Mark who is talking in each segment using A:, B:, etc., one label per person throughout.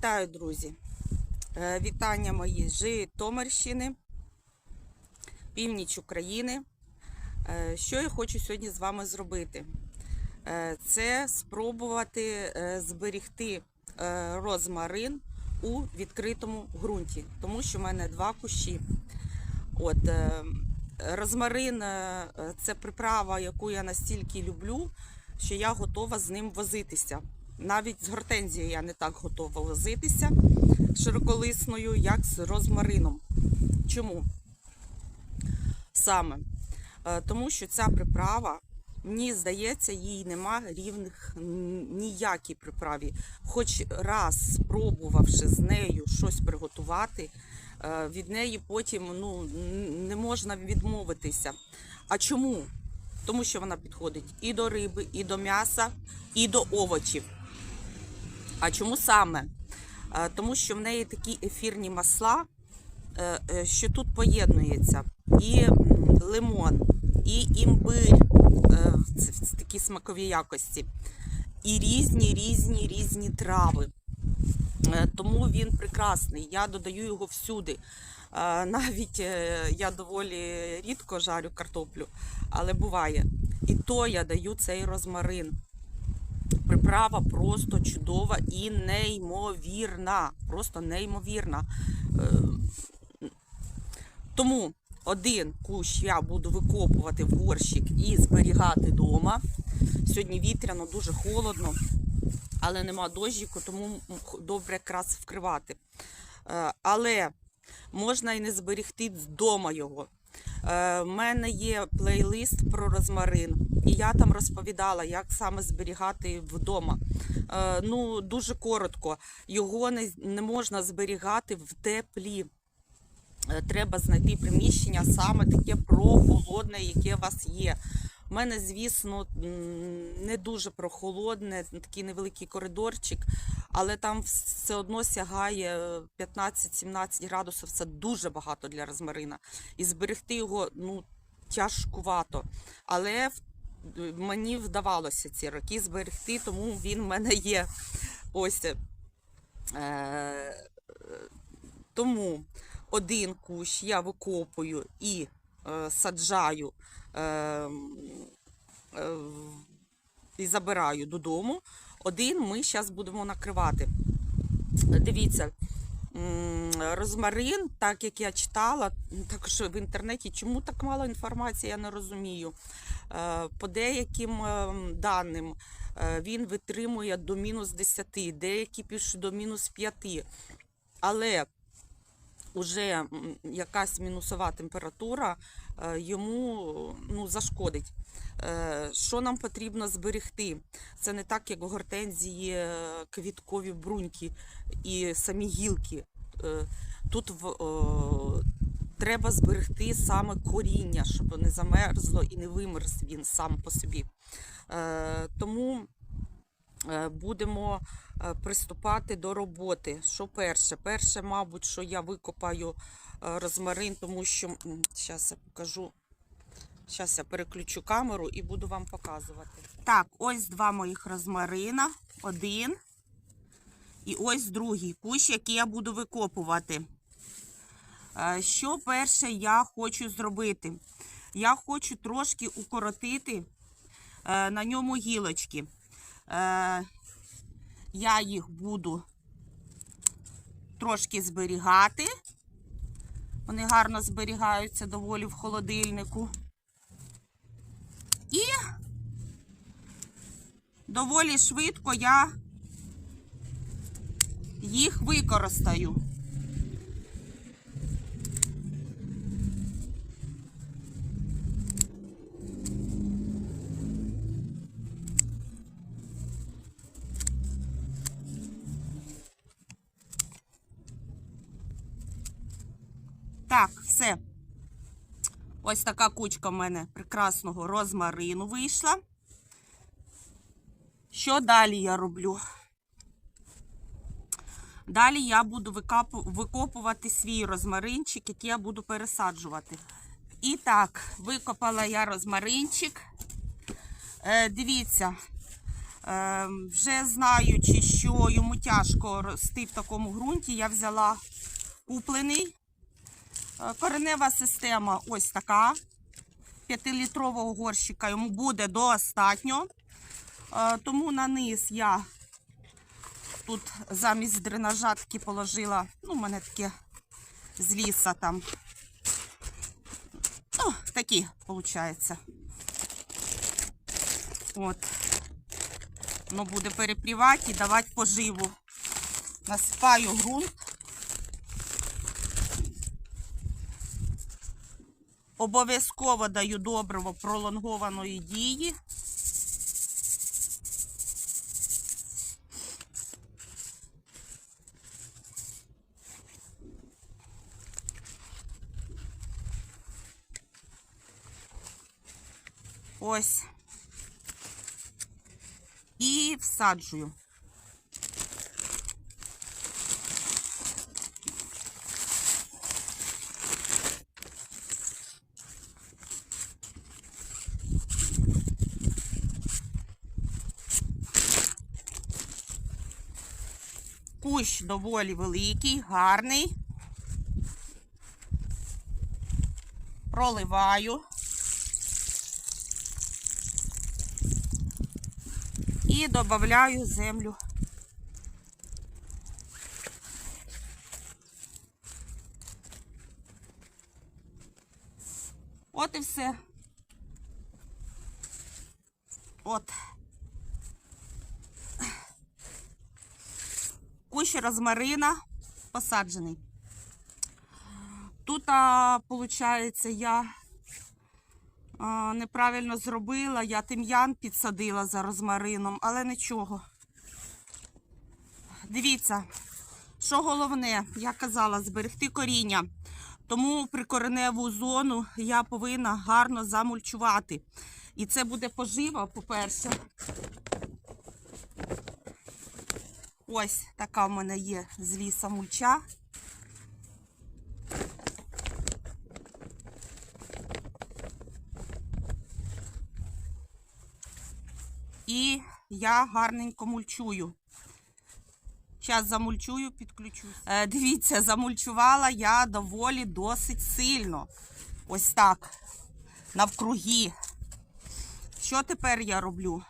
A: Вітаю, друзі! Е, Вітання мої з Житомирщини, північ України. Е, Що я хочу сьогодні з вами зробити? Е, Це спробувати зберігти розмарин у відкритому ґрунті, тому що в мене два кущі. От, розмарин це приправа, яку я настільки люблю, що я готова з ним возитися. Навіть з гортензією я не так готова возитися широколисною, як з розмарином. Чому? Саме Е, тому, що ця приправа, мені здається, їй нема рівних ніякій приправі. Хоч раз спробувавши з нею щось приготувати, е, від неї потім ну, не можна відмовитися. А чому? Тому що вона підходить і до риби, і до м'яса, і до овочів. А чому саме? Е, Тому що в неї такі ефірні масла, е, е, що тут поєднується і лимон, і імбир е, в такі смакові якості, і різні, різні, різні трави. Тому він прекрасний. Я додаю його всюди. Навіть я доволі рідко жарю картоплю, але буває. І то я даю цей розмарин. Приправа просто чудова і неймовірна. Просто неймовірна. Е, Тому один кущ я буду викопувати в горщик і зберігати вдома. Сьогодні вітряно, дуже холодно, але нема дощику, тому добре якраз вкривати. Е, Але можна і не зберегти вдома його. Е, В мене є плейлист про розмарин, і я там розповідала, як саме зберігати вдома. Е, Ну, дуже коротко, його не, не можна зберігати в теплі. Е, Треба знайти приміщення саме таке прохолодне, яке у вас є. У мене, звісно, не дуже прохолодне, такий невеликий коридорчик, але там все одно сягає е, 15-17 градусів. Це дуже багато для розмарина. І зберегти його ну, тяжкувато. Але в- мені вдавалося ці роки зберегти, тому він в мене є. Ось. Е, тому один кущ я викопую і е, саджаю е, е, і забираю додому. Один ми зараз будемо накривати. Дивіться, розмарин, так як я читала, також в інтернеті, чому так мало інформації, я не розумію. Е, По деяким е, даним е, він витримує до мінус 10, деякі пишуть до мінус 5. Але вже якась мінусова температура йому ну, зашкодить. Що нам потрібно зберегти? Це не так, як в гортензії квіткові бруньки і самі гілки. Тут треба зберегти саме коріння, щоб не замерзло і не вимерз він сам по собі. Е, Тому е, будемо е, приступати до роботи. Що перше? Перше, мабуть, що я викопаю розмарин, тому що зараз я покажу. Зараз я переключу камеру і буду вам показувати. Так, ось два моїх розмарина. Один. І ось другий кущ, який я буду викопувати. Е, Що перше я хочу зробити? Я хочу трошки укоротити е, на ньому гілочки. Е, Я їх буду трошки зберігати. Вони гарно зберігаються доволі в холодильнику. І доволі швидко я їх використаю. Так, все. Ось така кучка в мене прекрасного розмарину вийшла. Що далі я роблю? Далі я буду викопувати свій розмаринчик, який я буду пересаджувати. І так, викопала я розмаринчик. Е, дивіться, Е, вже знаючи, що йому тяжко рости в такому ґрунті, я взяла куплений. Е, Коренева система ось така. 5-літрового горщика йому буде достатньо. Е, Тому на низ я тут замість дренажа таки положила, ну, у мене таке з ліса там. Ну, такі, виходить. От. Воно буде перепрівати і давати поживу. Насипаю ґрунт. Обов'язково даю добриво пролонгованої дії. Ось. І всаджую. Кущ доволі великий, гарний. Проливаю. І додаю землю. От і все. От. Кущ розмарина посаджений. Тут, виходить, я неправильно зробила, я тим'ян підсадила за розмарином, але нічого. Дивіться, що головне, я казала, зберегти коріння. Тому прикореневу зону я повинна гарно замульчувати. І це буде пожива, по-перше. Ось така в мене є з ліса мульча. І я гарненько мульчую. Зараз замульчую, підключусь. Е, дивіться, замульчувала я доволі досить сильно. Ось так. Навкруги. Що тепер я роблю?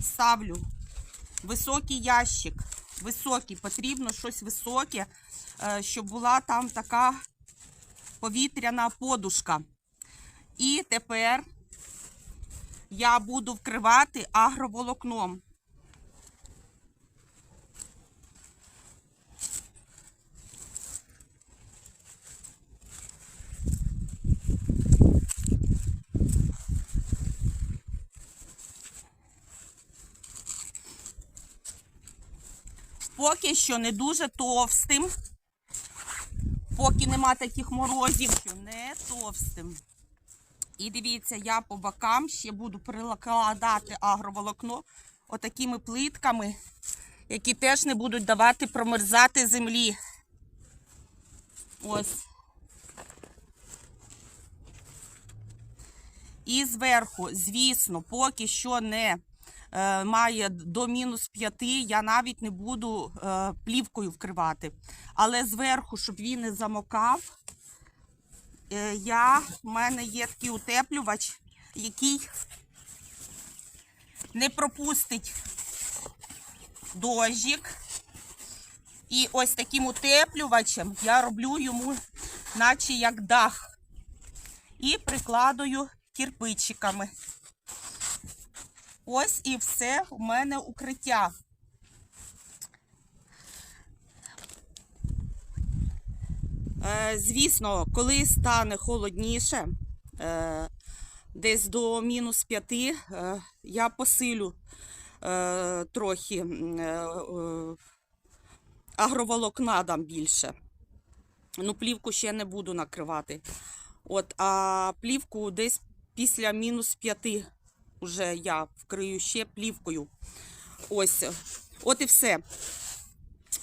A: Ставлю високий ящик. Високий, потрібно щось високе, е, щоб була там така повітряна подушка. І тепер я буду вкривати агроволокном. Поки що не дуже товстим. Поки нема таких морозів, що не товстим. І дивіться, я по бокам ще буду прикладати агроволокно отакими плитками, які теж не будуть давати промерзати землі. Ось. І зверху, звісно, поки що не має до мінус 5, я навіть не буду е, плівкою вкривати. Але зверху, щоб він не замокав, е, я, в мене є такий утеплювач, який не пропустить дощик. І ось таким утеплювачем я роблю йому, наче як дах. І прикладую кирпичиками. Ось і все у мене укриття. Е, Звісно, коли стане холодніше, е, десь до мінус 5, е, я посилю трохи агроволокна дам більше. Ну, плівку ще не буду накривати. От, а плівку десь після мінус 5 вже я вкрию ще плівкою. Ось, от і все.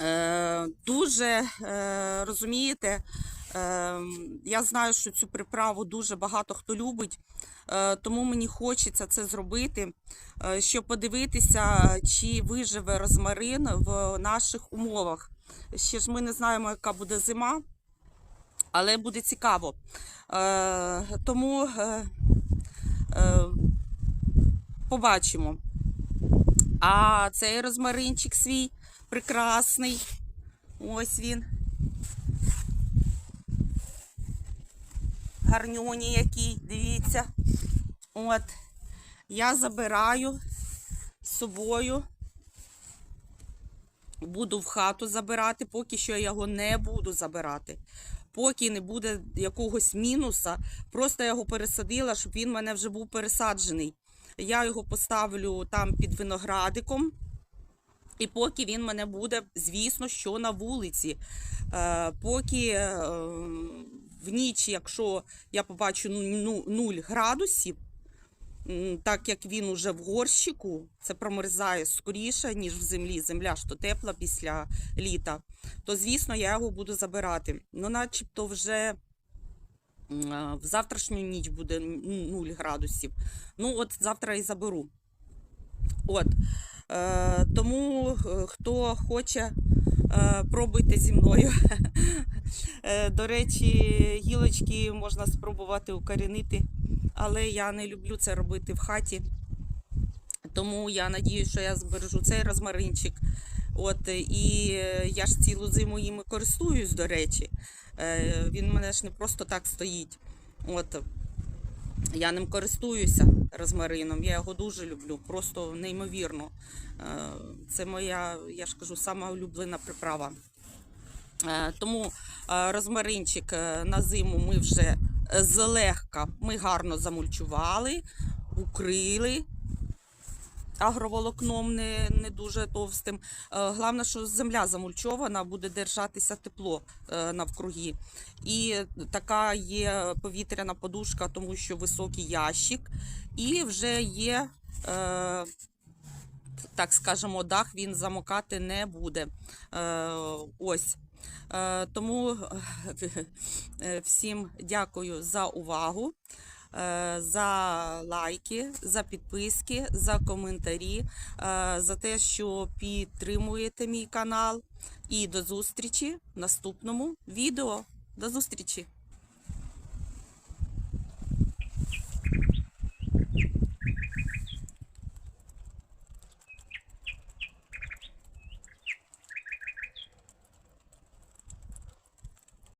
A: Е, дуже е, розумієте, Ем, Я знаю, що цю приправу дуже багато хто любить, е, тому мені хочеться це зробити, е, щоб подивитися, чи виживе розмарин в наших умовах. Ще ж ми не знаємо, яка буде зима, але буде цікаво. Е, Тому е, е, побачимо. А цей розмаринчик свій прекрасний. Ось він. Гарнюні який, дивіться. От. Я забираю з собою. Буду в хату забирати, поки що я його не буду забирати. Поки не буде якогось мінуса, просто я його пересадила, щоб він в мене вже був пересаджений. Я його поставлю там під виноградиком. І поки він мене буде, звісно, що на вулиці. Е, поки е, в ніч, якщо я побачу ну, 0 градусів, так як він уже в горщику, це промерзає скоріше, ніж в землі. Земля ж то тепла після літа, то звісно я його буду забирати. Ну, начебто, вже в завтрашню ніч буде 0 градусів. Ну, от завтра і заберу. От. Е, тому е, хто хоче, е, пробуйте зі мною. Е, До речі, гілочки можна спробувати укорінити, але я не люблю це робити в хаті. Тому я надію, що я збережу цей розмаринчик. От, і е, я ж цілу зиму їм користуюсь, до речі. Е, Він в мене ж не просто так стоїть. От, я ним користуюся розмарином. Я його дуже люблю, просто неймовірно. Е, Це моя, я ж кажу, сама улюблена приправа. Е, Тому е, розмаринчик е, на зиму ми вже е, злегка, ми гарно замульчували, укрили агроволокном не, не дуже товстим. Е, Головне, що земля замульчована, буде держатися тепло е, навкруги. І така є повітряна подушка, тому що високий ящик. І вже є, е, так скажемо, дах він замокати не буде. Ось. Тому всім дякую за увагу, за лайки, за підписки, за коментарі, е, за те, що підтримуєте мій канал. І до зустрічі в наступному відео. До зустрічі!